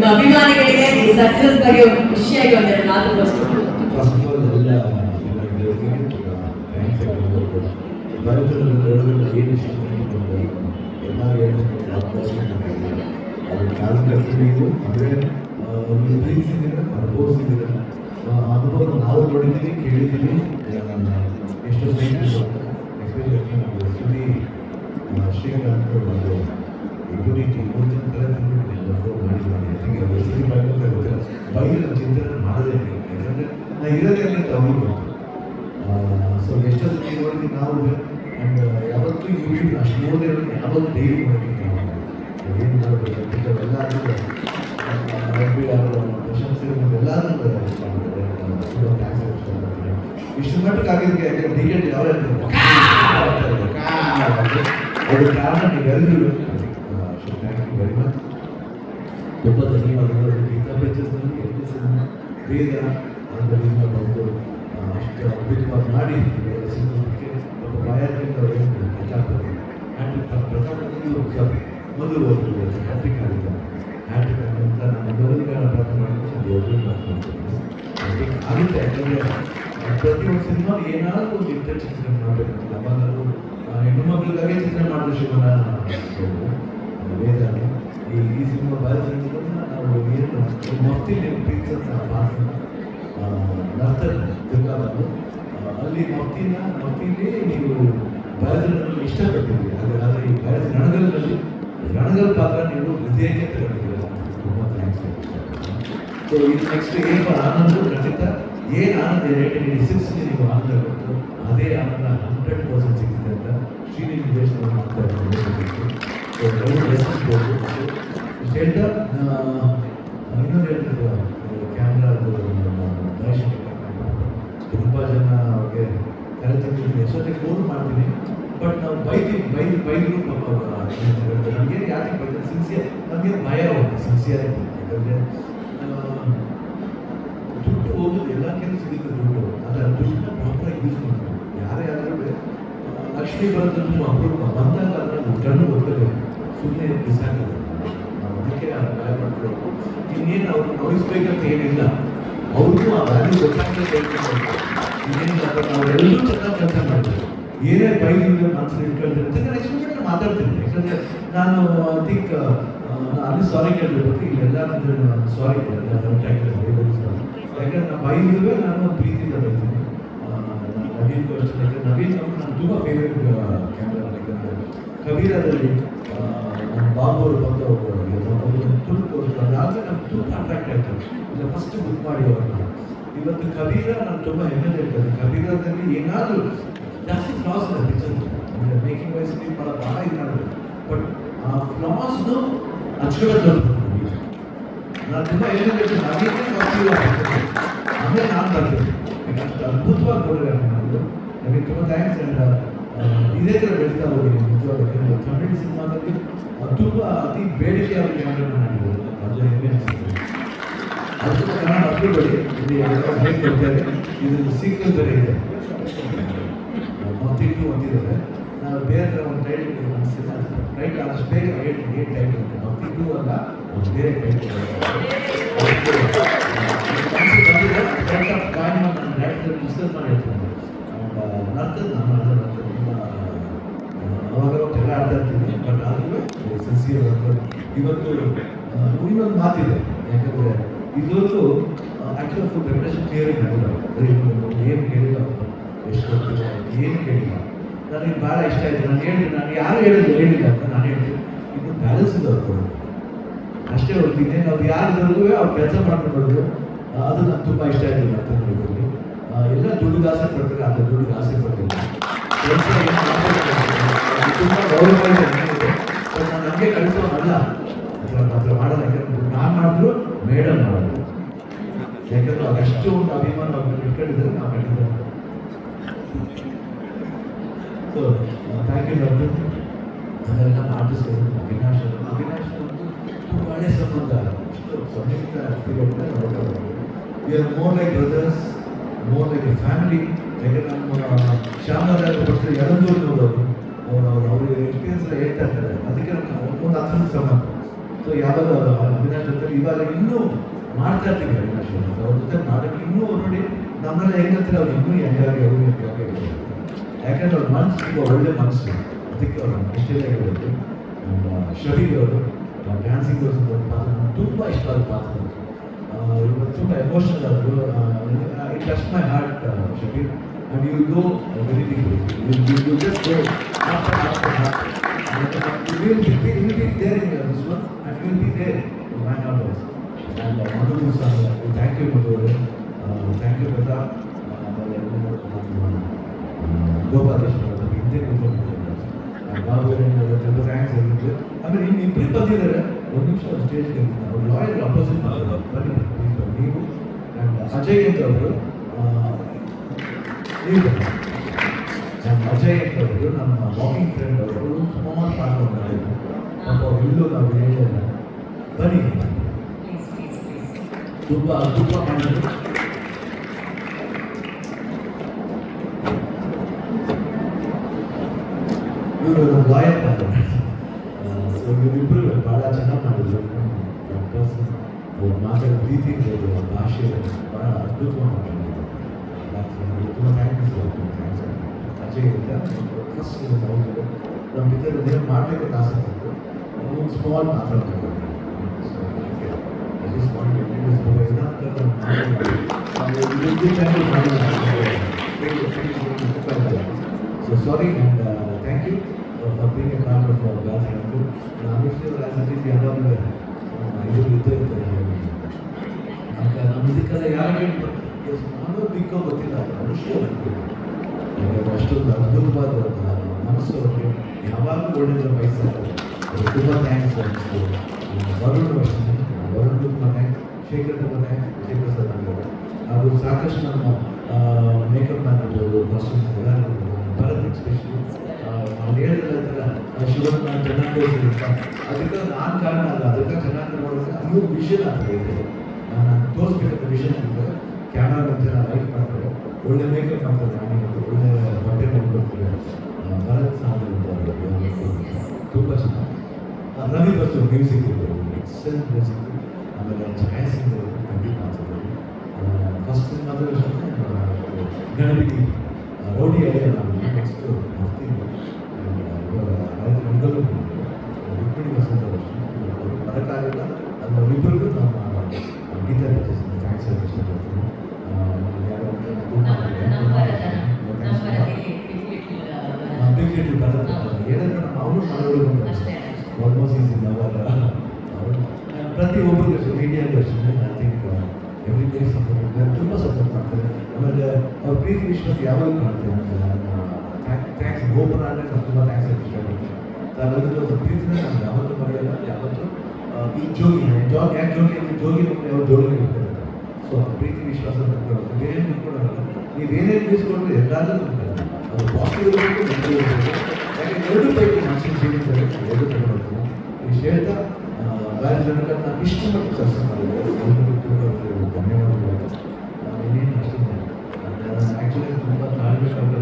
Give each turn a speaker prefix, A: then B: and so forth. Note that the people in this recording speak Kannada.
A: ನಿಮ್ಮ ಅಭಿಮಾನಿಗಳಿಗೆ ಸಕ್ಸಸ್ ಬಗ್ಗೆ ಖುಷಿಯಾಗಿ ಒಂದೆರಡು ಮಾತು ಫಸ್ಟ್
B: ಎಲ್ಲ ಏನು ಇಷ್ಟಪಟ್ಟು ಎಲ್ಲ ಏನು ಅದು ಕಾರ್ಯಕರ್ತರಿಗೂ ಅಂದರೆ, ಆ ಅನುಭವ ನಾವು ನೋಡಿದ್ದೀವಿ, ಕೇಳಿದ್ದೀವಿ. ಎಷ್ಟೋ ಎಸ್ಪೆಷಲಿ ಶ್ರೀಕಾಂತ್ ಒಂದು ಇಬ್ಬರಿಗೆ ಜನ ಥರ ಫೋನ್ ಗೊತ್ತಿಲ್ಲ ಬೈಲಿ ನಮ್ಮ ಚಿಂತನೆ ಮಾಡೋದೇ ಯಾಕಂದರೆ ನಾ ಇರೋದೇ ಅಂತ ಗೊತ್ತು. ಸೊ ಎಷ್ಟೋ ಸತಿ ನಾವು ಯಾವತ್ತೂ ಯೂಟ್ಯೂಬ್ ಅಷ್ಟು ನೋಡದೆ ಯಾವತ್ತೂ ಡೈಲಿ ಮಾಡಬೇಕು ಏನು ಮಾಡಬೇಕು ಎಲ್ಲರೂ ರಬ್ಬಿ ಅವರು ಪ್ರಶಂಸೆ ಎಲ್ಲರೂ ಇಷ್ಟು ಮಟ್ಟಕ್ಕೆ ಆಗಿದ್ದಕ್ಕೆ ಯಾಕಂದ್ರೆ ಎಡ್ ಯಾವ ಕಾರಣ ನೀವೆಲ್ಲರೂ ಥ್ಯಾಂಕ್ ಯು ವೆರಿ ಮಚ್ ತುಂಬ ಧನ್ಯವಾದಗಳು ಗೀತಾ ಪಿಕ್ಚರ್ಸ್ನಲ್ಲಿ ಎರಡು ಸಿನಿಮಾ ಬೇಗ ಅದರಿಂದ ಬಂದು ಅಷ್ಟು ಅದ್ಭುತವಾಗಿ ಮಾಡಿ ಸಿನಿಮಾಕ್ಕೆ ಒಬ್ಬ ಬಾಯಾರಿಕೆ ಅವ್ರು ಹೇಳ್ತಾರೆ ಹ್ಯಾಟ್ರಿಕ್ ಪ್ರತಾಪ್ ಮೊದಲು ಒಂದು ಹ್ಯಾಟ್ರಿಕ್ ಆಗಿದ್ದ ಹ್ಯಾಟ್ರಿಕ್ ಅಂತ ನಾನು ಮೊದಲಿಗೆ ಪ್ರಾರ್ಥನೆ ಮಾಡಿಕೊಂಡು ದೇವರು ಮಾಡ್ಕೊಂಡು ಆಗುತ್ತೆ ಯಾಕಂದರೆ ಪ್ರತಿಯೊಂದು ಸಿನಿಮಾ ಏನಾದರೂ ಒಂದು ಇಂಥ ಚಿತ್ರ ಮಾಡಬೇಕು ನಮ್ಮಲ್ಲೂ ಹೆಣ್ಣು ಮಕ್ಕಳಿಗಾಗಿ ಚಿತ್ರ ಮಾಡಿದ ಶಿವನ. ವೇದ. ಈ ಈ ಸಿನಿಮಾ ಭಾರತದಿಂದ ನಾವು ಏನು ಮೊತ್ತಿಲಿ ಪ್ರೀತಿಸಂತ ಭಾಷೆ ನರ್ತನ ದುರ್ಗಾಬಂದು ಅಲ್ಲಿ ಮೊತ್ತಿನ ಮೊತ್ತಿಲಿ ನೀವು ಭಾರತದಲ್ಲಿ ಇಷ್ಟಪಟ್ಟಿದ್ದೀರಿ. ಆದರೆ ಆದರೆ ಈ ಭಾರತ ರಣಗಲ್ನಲ್ಲಿ ರಣಗಲ್ ಪಾತ್ರ ನೀವು ಹೃದಯಕ್ಕೆ ತಗೊಂಡಿದ್ದೀರ ತುಂಬ ಥ್ಯಾಂಕ್ಸ್ ಸೊ ಇದು ನೆಕ್ಸ್ಟ್ ಏನು ಆನಂದ? ಖಂಡಿತ ಏನು ಆನಂದ ನೈನ್ಟೀನ್ ಏಯ್ಟಿ ಸಿಕ್ಸ್ಗೆ ನೀವು ಆನಂದ ಕೊಟ್ಟು ಅದೇ ಆನಂದ ಹಂಡ್ರೆಡ್ ಪರ್ಸೆಂಟ್ ಸಿಗುತ್ತೆ ಅಂತ ಶ್ರೀನಿ ನಿರ್ದೇಶನ ಮಾಡ್ತಾ ಇದ್ದಾರೆ ಸೊ ಎಲ್ಲರೂ ಲೆಸನ್ಸ್ಬೋದು ಇಷ್ಟು ಹೇಳ್ತಾ ಇನ್ನೊಂದು ಹೇಳ್ತಿದ್ರು ಕ್ಯಾಮ್ರಾ ಮಹೇಶ್ ತುಂಬ ಜನ ಅವ್ರಿಗೆ ತಿಂತೀನಿ ಎಷ್ಟೊತ್ತಿಗೆ ಫೋನ್ ಮಾಡ್ತೀನಿ ಬಟ್ ನಾವು ಬೈಕ್ ಬೈ ಬೈದ್ರು ಪಾಪ ನಮಗೇನು ಯಾಕೆ ಬೈತಾರೆ? ಸಿನ್ಸಿಯರ್ ನಮಗೆ ಭಯ ಹೋಗುತ್ತೆ ಸಿನ್ಸಿಯರ್ ಯಾಕಂದರೆ ದುಡ್ಡು ಹೋಗೋದು ಎಲ್ಲ ಕೆಲಸ ಸಿಗುತ್ತೆ ದುಡ್ಡು. ಆದರೆ ದುಡ್ಡನ್ನ ಪ್ರಾಪರ್ ಯೂಸ್ ಯಾರೇ ಆದರೂ ಲಕ್ಷ್ಮೀ ಬರೋದು ಅಪರೂಪ, ಬಂದಾಗ ಅದನ್ನು ಕಣ್ಣು ಗೊತ್ತಬೇಕು ಸುಮ್ಮನೆ ಅದಕ್ಕೆ ಪಡ್ಕೊಳ್ಳೋದು ಇನ್ನೇನು ಅವರು ನೋಯಿಸ್ಬೇಕಂತ ಏನಿಲ್ಲ. ಅವ್ರಿಗೂ ಆ ವ್ಯಾಲ್ಯೂ ಗೊತ್ತಾಗಬೇಕು ಇನ್ನೇನಿಲ್ಲ ಅವರೆಲ್ಲರೂ ಚೆನ್ನಾಗಿ ಕೆಲಸ ಮಾಡ್ತಾರೆ ಏನೇ ಬೈಲಿಂದ ಮನಸ್ಸಲ್ಲಿ ಇಟ್ಕೊಂಡಿರ್ತಾರೆ ನೆಕ್ಸ್ಟ್ ಮೂಮೆಂಟ್ ಮಾತಾಡ್ತೀನಿ ಯಾಕಂದರೆ ನಾನು ಐ ಥಿಂಕ್ ಅಲ್ಲಿ ಸಾರಿ ಕೇಳಬೇಕು ಇಲ್ಲೆಲ್ಲ ಸಾರಿ ಯಾಕಂದ್ರೆ ನಾನು ಬೈಲಿರುವೆ ನಾನು ಪ್ರೀತಿಯಿಂದ ಬೈತೀನಿ. ನವೀನ್ ಅಷ್ಟೇ. ನವೀನ್ ಅವರು ನಾನು ತುಂಬ ಫೇವ್ರೆಟ್ ಕ್ಯಾಮ್ರಾ ಯಾಕಂದರೆ ಕಬೀರದಲ್ಲಿ ಬಾಬು ಅವರು ಬಂದು ಅವರು ತುಳು ತೋರಿಸ್ತಾರೆ ಅದಾದರೆ ನಮ್ಗೆ ತುಂಬ ಅಟ್ರಾಕ್ಟ್ ಆಯ್ತು ಇಲ್ಲ ಫಸ್ಟ್ ಬುಕ್ ಮಾಡಿ ಇವತ್ತು ಕಬೀರ ನಾನು ತುಂಬ ಹೆಮ್ಮೆ ಹೇಳ್ತೇನೆ ಕಬೀರದಲ್ಲಿ ಏನಾದರೂ ಜಾಸ್ತಿ ಫ್ಲಾಸ್ ಇದೆ ಪಿಕ್ಚರ್ ಅಂದರೆ ಮೇಕಿಂಗ್ ವೈಸ್ ಭಾಳ ಭಾಳ ಇದು ಮಾಡಬೇಕು ಬಟ್ ಆ ಫ್ಲಾಸ್ನು ತೋರಿಸ್ಬೇಕು ನಾನು ತುಂಬ ಹೆಮ್ಮೆ ಹೇಳ್ತೀನಿ ನವೀನೇ ಬರ್ತೀವಿ ಆಮೇಲೆ ನಾನು ಬರ್ತೇನೆ ಯಾಕಂದ್ರೆ ಅದ್ಭುತವಾಗಿ ಕೊಡೋದು ನಾನು ನನಗೆ ತುಂಬ ಥ್ಯಾಂಕ್ಸ್ ಆ್ಯಂಡ್ ಇದೇ ಥರ ಬೆಳೀತಾ ಹೋಗಿ ನಿಜವಾಗ್ಲೂ. ಯಾಕಂದ್ರೆ ತಮಿಳ್ ಸಿನಿಮಾದಲ್ಲಿ ತುಂಬ ಅತಿ ಬೇಡಿಕೆ ಕ್ಯಾಮ್ರಾ ಮಾಡಿದ್ದಾರೆ ಅದು ಹೆಮ್ಮೆ ಅನಿಸುತ್ತೆ. ಅದು ಕನ್ನಡ ಅಪ್ಲೋಡ್ ಇದು ಹೇಗೆ ಕೊಡ್ತಾರೆ ಇದು. ಬೇರೆ ಇದೆ ನಾವು ಬೇರೆ ಒಂದು ಟೈಟಲ್ ಅನಿಸಿಲ್ಲ ಟೈಟಲ್ ಆದಷ್ಟು ಬೇಗ ಏಟ್ ಏನು ಟೈಟ್ ಮತ್ತಿಟ್ಟು ಅಲ್ಲ ಬೇರೆ ತುಂಬ ಅವಾಗ ಎಲ್ಲ ಆಡ್ತಾ ಇರ್ತೀನಿ ಬಟ್ ಇವತ್ತು ಇನ್ನೊಂದು ಮಾತಿದೆ. ಯಾಕಂದರೆ ಇದುವರೆಗೂ ಆ್ಯಕ್ಚುಲ್ ಫುಲ್ ಕ್ಲಿಯರಿಂಗ್ ಕ್ಲಿಯರ್ ಮಾಡಿಲ್ಲ ಬರೀ ಏನು ಕೇಳಿಲ್ಲ ಎಷ್ಟು ಏನು ಕೇಳಿಲ್ಲ. ನನಗೆ ಭಾಳ ಇಷ್ಟ ಆಯಿತು. ನಾನು ಹೇಳಿದೆ ನಾನು ಯಾರು ಹೇಳಿದ್ರು ಹೇಳಿಲ್ಲ ಅಂತ ನಾನು ಹೇಳ್ತೀನಿ. ಇದು ಬ್ಯಾಲೆನ್ಸ್ ಇದೆ ಅವ್ರು ಅಷ್ಟೇ ಹೊರತು ಇನ್ನೇನು ಅವ್ರು ಬರೋದು ಅವ್ರು ಕೆಲಸ ಮಾಡ್ಕೊಂಡು ಅದು ನಂಗೆ ತುಂಬ ಇಷ್ಟ ಆಯಿತು ನರ್ತನದಲ್ಲಿ ಎಲ್ಲ ದುಡ್ಡು ಆಸೆ ಪಡ್ತಾರೆ ಆದರೆ ದುಡ್ಡು ಆಸೆ ಅದು ತುಂಬ ಗೌರವ ಇದೆ ನನಗೆ. but ನಾನು ನನಗೆ ಕಳಿಸೋನಲ್ಲ ಅಥವಾ ಮಾತ್ರ ಮಾಡಲ್ಲ ಯಾಕಂದ್ರೆ ನಾನು ಮಾಡಿದ್ರು ಮೇಡಮ್ ಮಾಡಲ್ಲ ಯಾಕಂದ್ರೆ ಅದಷ್ಟು ಒಂದು ಅಭಿಮಾನ ಅವ್ರನ್ನ ಇಟ್ಕೊಂಡಿದ್ರೆ ನಾವು ಖಂಡಿತ ಸೊ ಥ್ಯಾಂಕ್ ಯು ಡಾಕ್ಟರ್. ಅದೆಲ್ಲ ಆರ್ಟಿಸ್ಟ್ ಅವಿನಾಶ್ ಅವಿನಾಶ್ ತುಂಬ ಹಳೆ ಸಂಬಂಧ. ಇಷ್ಟು ಸಂಯುಕ್ತ we are more like brothers more like family ಯಾಕಂದ್ರೆ ನಮ್ಮ ಶ್ಯಾಮರಾಜ ಭಟ್ರು ಯಳಂದೂರಿನವರು ಅವರು. ಅವರು, ಅವ್ರ ಎಕ್ಸ್ಪೀರಿಯನ್ಸ್ ಎಲ್ಲ ಹೇಳ್ತಾ ಇರ್ತಾರೆ ಅದಕ್ಕೆ ಒಂದು ಹತ್ರ ಸಂಬಂಧ. ಸೊ ಯಾವಾಗ ಅವಿನಾಶ್ ಜೊತೆ ಇವಾಗ ಇನ್ನೂ ಮಾಡ್ತಾ ಇರ್ತೀವಿ ಅವಿನಾಶ್ ಅವ್ರ. ಜೊತೆ ಮಾಡೋಕ್ಕೆ ಇನ್ನೂ ನೋಡಿ ನಮ್ಮನ್ನ ಹೆಂಗಂತಾರೆ ಅವ್ರು ಇನ್ನೂ ಹೆಂಗಾಗಿ ಅವರು ಹೆಂಗಾಗಿ. ಯಾಕಂದ್ರೆ ಅವ್ರ ಮನಸ್ಸು ತುಂಬ ಒಳ್ಳೆ ಮನಸ್ಸು ಅದಕ್ಕೆ ಅವ್ರ ಇಷ್ಟೇ ಹೇಳೋದು ಶಬೀರ್ ಅವರು ಡ್ಯಾನ್ಸಿಂಗ್ ಒಂದು ಪಾತ್ರ ನನಗೆ ತುಂಬ ಇಷ್ಟ ಆದ ಪಾತ್ರ ಇವರು ತುಂಬ ಎಮೋಷನಲ್ ಆದರು it touch my heart Shabir and you will go uh, very deeply. You will you will just go after after after. And uh, you will be you will be there in uh, this one and you will be there in my heart also. And uh, Madhu Musa, uh, thank you Madhu. Uh, thank you Pratap. Gopalakrishna ಹಿಂದೆ ತುಂಬ ಥ್ಯಾಂಕ್ಸ್ ಹೇಳಿದ್ರು ಆಮೇಲೆ ಇನ್ನು ಇಬ್ಬರು ಬಂದಿದ್ದಾರೆ ಒಂದು ನಿಮಿಷ ಸ್ಟೇಜ್ಗೆ ಅವ್ರು ಲಾಯರ್ ಅಪೋಸಿಟ್ ಬನ್ನಿ. ನೀವು ಅಜಯ್ ಅಂತ ಅವರು. ನಮ್ಮ ಅಜಯ್ ಅಂತ ಅವರು ನಮ್ಮ ವಾಕಿಂಗ್ ಫ್ರೆಂಡ್ ಅವರು ಸುಮಾರು ಪಾಠ ಮಾಡಿದ್ರು ಪಾಪ ಇಲ್ಲೂ ನಾವು ಹೇಳಿಲ್ಲ ಬನ್ನಿ ತುಂಬ ಮಾಡಿದ್ರು ಇವರು ಲಾಯರ್ ಮಾಡಿದ್ರು ಸೊ ಇವರಿಬ್ಬರು ಭಾಳ ಚೆನ್ನಾಗಿ ಮಾಡಿದ್ರು ಪರ್ಸನ್ ಅವ್ರು ಮಾತಾಡೋ ರೀತಿ ಇರ್ಬೋದು ಅವ್ರ ಭಾಷೆ ಭಾಳ ಅದ್ಭುತವಾಗಿ ಮಾತಾಡಿದ್ರು ತುಂಬ ಥ್ಯಾಂಕ್ಸ್ ಥ್ಯಾಂಕ್ಸ್ ಅಜಯ್ ಅಂತ ಫಸ್ಟ್ ನಾವು ನಮ್ಮ ಇದ್ದರೆ ನೇಮ್ ಮಾಡಬೇಕು ಅಂತ ಆಸೆ ಇತ್ತು ಒಂದು ಸ್ಮಾಲ್ ಮಾತಾಡಬೇಕು so I just want to introduce the ಅವ್ರ as it is ಯಾವಾಗಲೂ ಇದು ಇದ್ದೇ ಇರ್ತಾರೆ ನಮ್ಗೆ ನಮ್ಮ ಯಾರಿಗೆ ಸುಮಾರು ಗೊತ್ತಿಲ್ಲ ಮನುಷ್ಯ ಯಾಕಂದ್ರೆ ಅಷ್ಟೊಂದು ಅದ್ಭುತವಾದ ಮನಸ್ಸು ಅವ್ರಿಗೆ ಯಾವಾಗಲೂ ಒಳ್ಳೆಯದು ಬಯಸ್ತಾರೆ ತುಂಬ ಥ್ಯಾಂಕ್ಸ್ ವರುಣ್ ಅಷ್ಟೇ ವರುಣ್ ತುಂಬ ಥ್ಯಾಂಕ್ಸ್ ಶೇಖರ್ ತುಂಬ ಥ್ಯಾಂಕ್ಸ್ ಶೇಖರ್ ಸರ್ ಹಾಗೂ ಸಾಕಷ್ಟು ನಮ್ಮ ಮೇಕಪ್ ಆಗಿರ್ಬೋದು ಕಾಸ್ಟ್ಯೂಮ್ಸ್ ಎಲ್ಲ ಭರತ್ ಶಿವನ್ ನಾನು ಚೆನ್ನಾಗಿ ತೋರಿಸಿದಂತ ಅದಕ್ಕೆ ನಾನು ಕಾರಣ ಅಲ್ಲ ಅದಕ್ಕೆ ಚೆನ್ನಾಗಿ ನೋಡಿದ್ರೆ ಅನ್ನೋ ವಿಷನ್ ಆಗ್ತದೆ ಇದು ನಾನು ತೋರಿಸ್ಬೇಕಂತ ವಿಷನ್ ಆಗ್ತದೆ ಕ್ಯಾಮ್ರಾ ಬಂದು ಲೈಟ್ ಮಾಡ್ತಾರೆ ಒಳ್ಳೆ ಮೇಕಪ್ ಮಾಡ್ತಾರೆ ನಾನಿವತ್ತು ಒಳ್ಳೆ ಬಟ್ಟೆ ಮಾಡ್ಕೊಡ್ತಾರೆ ಭರತ್ ಸಾಂಗ್ ತುಂಬ ಚೆನ್ನಾಗಿ ಆ, ರವಿ ಬಸ್ಸು ಮ್ಯೂಸಿಕ್ ಇರ್ಬೋದು ಎಕ್ಸಲೆಂಟ್ ಮ್ಯೂಸಿಕ್ ಆಮೇಲೆ ಛಾಯಾಸಿಂಗ್ ಖಂಡಿತ ಮಾತಾಡೋದು ಫಸ್ಟ್ ಮಾತ್ರ ಗಣಪತಿ ಆ, ರೌಡಿ ಅಲ್ಲೇ ನಾನು ನೆಕ್ಸ್ಟ್ ಮಾಡ್ತೀನಿ ಇವಾಗ ಆಯ್ತು ನಮಗಲ್ಲೂ ರುಕ್ಮಿಣಿ ವಸಂತ ಅವರು ಬರೋಕ್ಕಾಗಿಲ್ಲ ಅದು ಅವರಿಬ್ಬರಿಗೂ ನಮ್ಮ ಗೀತಾ ಟೀಚರ್ಸ್ ಥ್ಯಾಂಕ್ಸ್ ಹೇಳಕ್ಕೆ ಇಷ್ಟಪಡ್ತೀನಿ ಆ, ಯಾರೋ ಒಬ್ರು
A: ನಂಬರ್
B: Thanks.
A: ನಂಬರ್
B: ಆ, ಬಿಗ್ ಲಿಟಲ್ ಭರತ್ ಏನಂದ್ರೆ ಅವರು
A: ಅಷ್ಟೇ
B: ಆಲ್ಮೋಸ್ಟ್ ಈಸ್ ಇನ್ ಅವರ್ ಪ್ರತಿ ಒಬ್ಬರಿಗೂ ಮೀಡಿಯಾಗೂ ಅಷ್ಟೇ ಐ ಥಿಂಕ್ ಎವ್ರಿಬಡಿ ಸಪೋರ್ಟ್ ತುಂಬ ಸಪೋರ್ಟ್ ಮಾಡ್ತಾರೆ. ಆಮೇಲೆ ಅವ್ರ ಪ್ರೀತಿ ವಿಶ್ವಾಸ ಯಾವಾಗ ಕಾಣ್ತಾರೆ ಥ್ಯಾಂಕ್ಸ್ ಗೋಪುರ ಅಂದರೆ ನಾನು ತುಂಬ ಥ್ಯಾಂಕ್ಸ್ ಹೇಳಕ್ಕೆ ಇಷ್ಟಪಡ್ತೀನಿ ಅದರದ್ದು ಅವ್ರ ಪ್ರೀತಿನ ನಾನು ಯಾವತ್ತೂ ಮರೆಯಲ್ಲ. ಯಾವತ್ತೂ ಈ ಜೋಗಿ ಜಾಗ್ ಯಾಕೆ ಜೋಗಿ ಅಂದರೆ ಜೋಗಿ ನಮ್ಮನ್ನ ಯಾವ ಜೋಗಿ ಇರ್ತಾರೆ ಸೊ ಪ್ರೀತಿ ವಿಶ್ವಾಸ ಬೇರೆ ನೀವೇನೇ ತಿಳಿಸ್ಕೊಂಡ್ರೆ ಎಲ್ಲಾದ್ರೂ ತುಂಬ್ತಾರೆ ಅದು ಪಾಸಿಟಿವ್ ಇರಬೇಕು ಯಾಕೆ ಎರಡು ಪೈಕಿ ಮನುಷ್ಯನ ಜೀವಿತದಲ್ಲಿ ಎರಡು ತಗೊಳ್ಬೇಕು ಇಷ್ಟು ಹೇಳ್ತಾ ಬ್ಯಾರೆ ಜನಕ್ಕೆ ನಾನು ಇಷ್ಟು ಕೆಲಸ ಮಾಡಿದೆ ಧನ್ಯವಾದಗಳು ನಾನು ಇನ್ನೇನು ಅಷ್ಟೇ ಆ್ಯಕ್ಚುಲಿ ತುಂಬ ತಾಳ್ಬೇಕಾದ್ರೆ